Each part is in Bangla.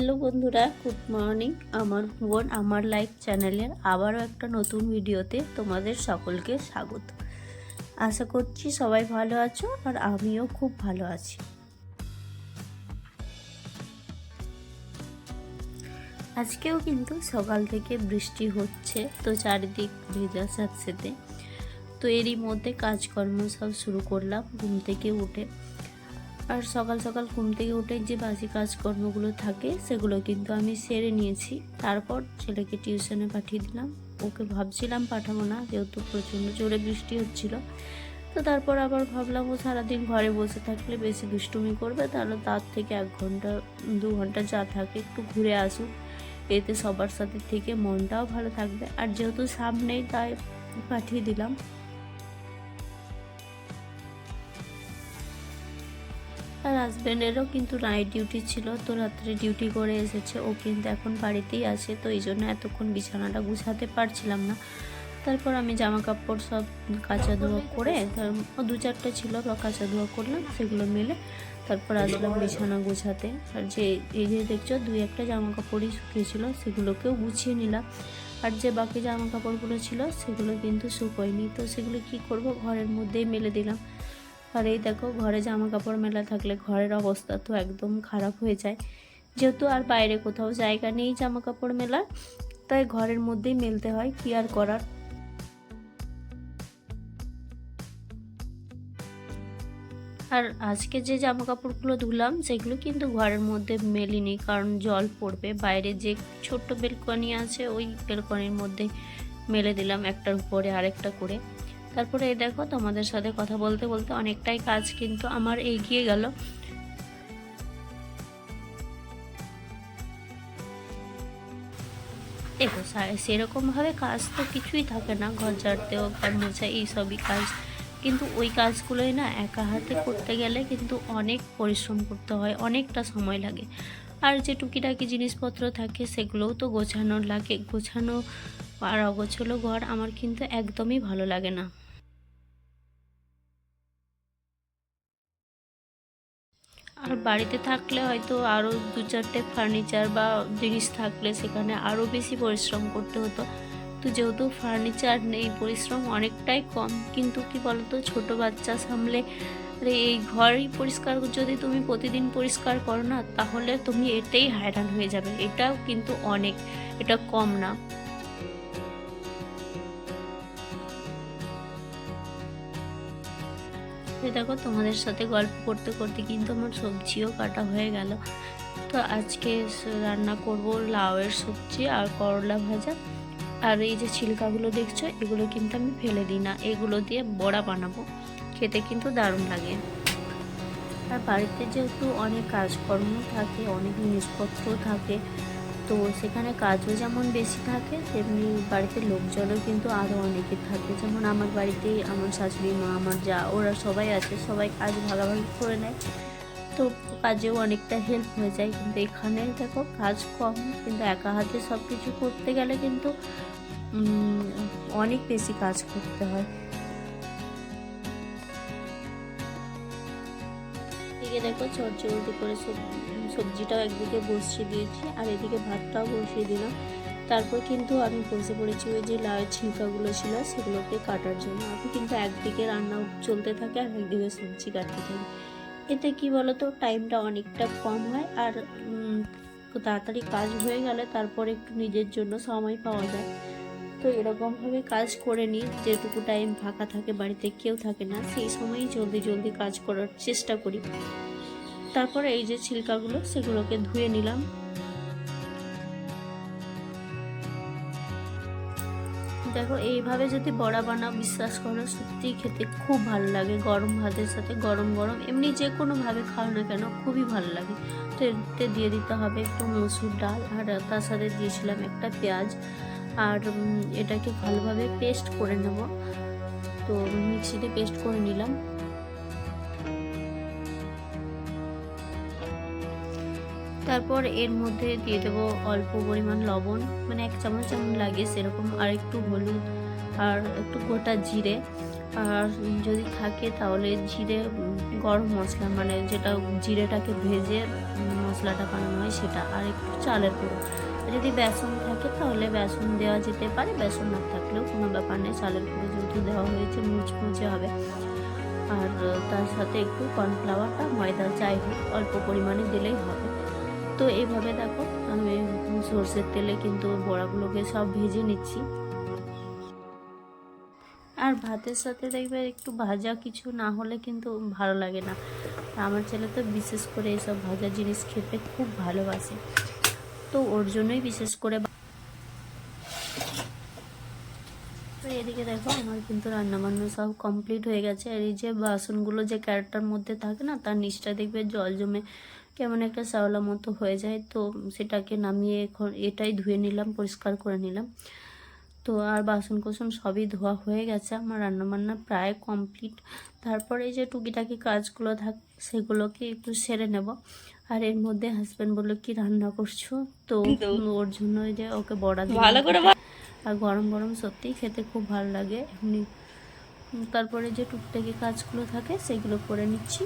হ্যালো বন্ধুরা, গুড মর্নিং। আমার বোন আমার লাইফ চ্যানেলের আবারও একটা নতুন ভিডিওতে তোমাদের সকলকে স্বাগত। আশা করছি সবাই ভালো আছো আর আমিও খুব ভালো আছি। আজকেও কিন্তু সকাল থেকে বৃষ্টি হচ্ছে, তো চারিদিক ভেজা সাথে তো এরই মধ্যে কাজকর্ম সব শুরু করলাম, ঘুম থেকে উঠে। আর সকাল সকাল ঘুম থেকে উঠে যে বাসি কাজকর্মগুলো থাকে, সেগুলো কিন্তু আমি সেরে নিয়েছি। তারপর ছেলেকে টিউশনে পাঠিয়ে দিলাম। ওকে ভাবছিলাম পাঠাবো না, যেহেতু প্রচণ্ড জোরে বৃষ্টি হচ্ছিল। তো তারপর আবার ভাবলাম, ও সারাদিন ঘরে বসে থাকলে বেশি দুষ্টুমি করবে, তাহলে তার থেকে এক ঘণ্টা, দু ঘণ্টা যা থাকে একটু ঘুরে আসুক। এতে সবার সাথে থেকে মনটাও ভালো থাকবে। আর যেহেতু সামনেই তাই পাঠিয়ে দিলাম আর হাজব্যান্ডেরও কিন্তু নাইট ডিউটি ছিল, তো রাত্রে ডিউটি করে এসেছে। ও কিন্তু এখন বাড়িতেই আছে, তো এই জন্য এতক্ষণ বিছানাটা গুছাতে পারছিলাম না। তারপর আমি জামা কাপড় সব কাঁচা ধোয়া করে দু চারটে ছিল বা কাঁচা ধোয়া করলাম, সেগুলো মিলে তারপর আসলাম বিছানা গুছাতে। আর যে, এই যে দেখছ, দুই একটা জামা কাপড়ই শুকিয়েছিল, সেগুলোকেও গুছিয়ে নিলাম। আর যে বাকি জামা কাপড়গুলো ছিল, সেগুলো কিন্তু শুকোয়নি, তো সেগুলো কি করব, ঘরের মধ্যেই মেলে দিলাম। আর এই দেখো, ঘরে জামা কাপড় মেলা থাকলে ঘরের অবস্থা তো একদম খারাপ হয়ে যায়। যেহেতু আর বাইরে কোথাও জায়গা নেই জামা কাপড় মেলার, তাই ঘরের মধ্যেই মেলতে হয়, কি আর করার? আর আজকে যে জামা কাপড়গুলো ধুলাম, সেগুলো কিন্তু ঘরের মধ্যে মেলিনি, কারণ জল পড়বে। বাইরে যে ছোট্ট বেলকনি আছে, ওই বেলকনির মধ্যে মেলে দিলাম একটার উপরে আরেকটা করে। তারপরে এই দেখো তোমাদের সাথে কথা বলতে বলতে অনেকটাই কাজ কিন্তু আমার এগিয়ে গেল। দেখো সেরকমভাবে কাজ তো কিছুই থাকে না, ঘর ঝাড়তে হোক ঘর মোছা এইসবই কাজ। কিন্তু ওই কাজগুলোই না একা হাতে করতে গেলে কিন্তু অনেক পরিশ্রম করতে হয়, অনেকটা সময় লাগে। আর যে টুকিটাকি জিনিসপত্র থাকে সেগুলোও তো গোছানোর লাগে, গোছানো আর অগোছলো ঘর আমার কিন্তু একদমই ভালো লাগে না। আর বাড়িতে থাকলে হয়তো আরও দু চারটে ফার্নিচার বা জিনিস থাকলে সেখানে আরও বেশি পরিশ্রম করতে হতো। তো যেহেতু ফার্নিচার নেই, পরিশ্রম অনেকটাই কম, কিন্তু কি বলতো, ছোট বাচ্চা সামলে এই ঘরই পরিষ্কার যদি তুমি প্রতিদিন পরিষ্কার করো না, তাহলে তুমি এতেই হায়রান হয়ে যাবে। এটাও কিন্তু অনেক, এটা কম না। দেখো, তোমাদের সাথে গল্প করতে করতে কিন্তু আমার সবজিও কাটা হয়ে গেল। তো আজকে রান্না করব লাউয়ের সবজি আর করলা ভাজা। আর এই যে ছিলকাগুলো দেখছ, এগুলো কিন্তু আমি ফেলে দিই না, এগুলো দিয়ে বড়া বানাবো। খেতে কিন্তু দারুণ লাগে। আর বাড়িতে যেহেতু অনেক কাজকর্ম থাকে, অনেক জিনিসপত্র থাকে তো সেখানে কাজও যেমন বেশি থাকে, তেমনি বাড়িতে লোকজনও কিন্তু আরও অনেকে থাকে। যেমন আমার বাড়িতে আমার শাশুড়ি মা, আমার যা, ওরা সবাই আছে, সবাই কাজ ভাগাভাগি করে নেয়। তো কাজেও অনেকটা হেল্প হয়ে যায়। কিন্তু এখানে দেখো কাজ কম, কিন্তু একা হাতে সব কিছু করতে গেলে কিন্তু অনেক বেশি কাজ করতে হয়। এদিকে দেখো চটচড়ি করে সবজিটাও একদিকে বসিয়ে দিয়েছি, আর এদিকে ভাতটাও বসিয়ে দিলাম। তারপর কিন্তু আমি বসে পড়েছি ওই যে লাউয়ের ছিলকাগুলো ছিল, সেগুলোকে কাটার জন্য। আমি কিন্তু একদিকে রান্না চলতে থাকে আর একদিকে সবজি কাটতে থাকি। এতে কি বলতো টাইমটা অনেকটা কম হয় আর তাড়াতাড়ি কাজ হয়ে গেলে তারপর একটু নিজের জন্য সময় পাওয়া যায়। তো এরকমভাবে কাজ করে নিই, যেটুকু টাইম ফাঁকা থাকে, বাড়িতে কেউ থাকে না, সেই সময়ই জলদি জলদি কাজ করার চেষ্টা করি। তারপরে এই যে ছিলকাগুলো, সেগুলোকে ধুয়ে নিলাম। দেখো, এইভাবে যদি বড়া বানাও, বিশ্বাস করো, সত্যিই খেতে খুব ভালো লাগে। গরম ভাতের সাথে গরম গরম, এমনি যে কোনোভাবে খাও না কেন, খুবই ভালো লাগে। তো এতে দিয়ে দিতে হবে একটু মসুর ডাল, আর তার সাথে দিয়েছিলাম একটা পেঁয়াজ। আর এটাকে ভালোভাবে পেস্ট করে নেব। তো মিক্সিতে পেস্ট করে নিলাম। তারপর এর মধ্যে দিয়ে দেবো অল্প পরিমাণ লবণ মানে এক চামচ যেমন লাগে সেরকম, আর একটু হলুদ, আর একটু গোটা জিরে, আর যদি থাকে তাহলে জিরে গরম মশলা মানে যেটা জিরেটাকে ভেজে মশলাটা বানানো হয় সেটা, আর একটু চালের গুঁড়ো। যদি বেসন থাকে তাহলে বেসন দেওয়া যেতে পারে, বেসন না থাকলেও কোনো ব্যাপার নেই, চালের গুঁড়ো যেহেতু দেওয়া হয়েছে, মুচমুচে হবে। আর তার সাথে একটু কর্নফ্লাওয়ার বা ময়দা, যাই হোক, অল্প পরিমাণে দিলেই হবে। তো এইভাবে দেখো, আমি সর্ষের তেলে কিন্তু বড়াগুলোকে সব ভেজে নিচ্ছি। আর ভাতের সাথে দেখবে একটু ভাজা কিছু না হলে কিন্তু ভালো লাগে না। আমার ছেলে তো বিশেষ করে এসব ভাজা জিনিস খেতে খুব ভালোবাসে। তো ওর জন্যই বিশেষ করে এদিকে দেখো, আমার কিন্তু রান্নাবান্না সব কমপ্লিট হয়ে গেছে। আর এই যে বাসনগুলো যে ক্যারেটটার মধ্যে থাকে না, তার নিচটা দেখবে জল জমে কেমন একটা শ্যাওলা মতো হয়ে যায় তো সেটাকে নামিয়ে এখন এটাই ধুয়ে নিলাম পরিষ্কার করে নিলাম। তো আর বাসন কোসন সবই ধোয়া হয়ে গেছে আমার রান্নাবান্না প্রায় কমপ্লিট। তারপরে এই যে টুকিটাকি কাজগুলো থাক সেগুলোকে একটু সেরে নেব। আর এর মধ্যে হাজব্যান্ড বলল কি রান্না করছ? তো ওর জন্য ওই যে ওকে বড়া দিলাম ভালো করে আর গরম গরম সত্যিই খেতে খুব ভালো লাগে এমনি। তারপরে যে টুকটাকি কাজগুলো থাকে সেগুলো করে নিচ্ছি।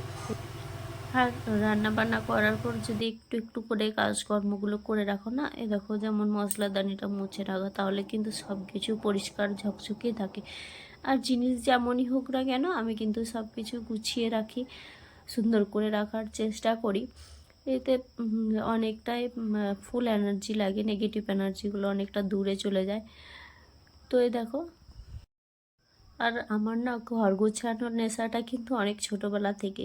আর রান্না বান্না করার পর যদি একটু একটু করে কাজকর্মগুলো করে রাখো না, এ দেখো যেমন মশলাদানিটা মুছে রাখো, তাহলে কিন্তু সব কিছু পরিষ্কার ঝকঝকে থাকে। আর জিনিস যেমনই হোক না কেন, আমি কিন্তু সব কিছু গুছিয়ে রাখি, সুন্দর করে রাখার চেষ্টা করি। এতে অনেকটাই ফুল এনার্জি লাগে নেগেটিভ এনার্জিগুলো অনেকটা দূরে চলে যায়। তো এ দেখো, আর আমার না ঘর গোছানোর নেশাটা কিন্তু অনেক ছোটোবেলা থেকে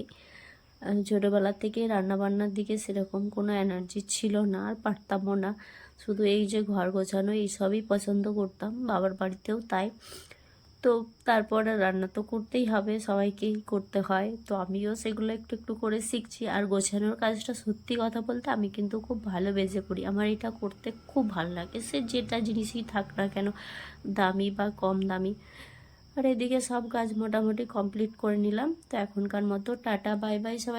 ছোটোবেলা থেকে রান্নাবান্নার দিকে সেরকম কোনো এনার্জি ছিল না, আর পারতামও না। শুধু এই যে ঘর গোছানো এইসবই পছন্দ করতাম, বাবার বাড়িতেও তাই। তো তারপরে রান্না তো করতেই হবে, সবাইকেই করতে হয়। তো আমিও সেগুলো একটু একটু করে শিখছি। আর গোছানোর কাজটা সত্যি কথা বলতে আমি কিন্তু খুব ভালোবেসে করি। আমার এটা করতে খুব ভালো লাগে। সে যেটা জিনিসই থাক না কেন, দামি বা কম দামি। আর এদিকে সব কাজ মোটামুটি কমপ্লিট করে নিলাম। তো এখনকার মতো টাটা বাই বাই সবাই।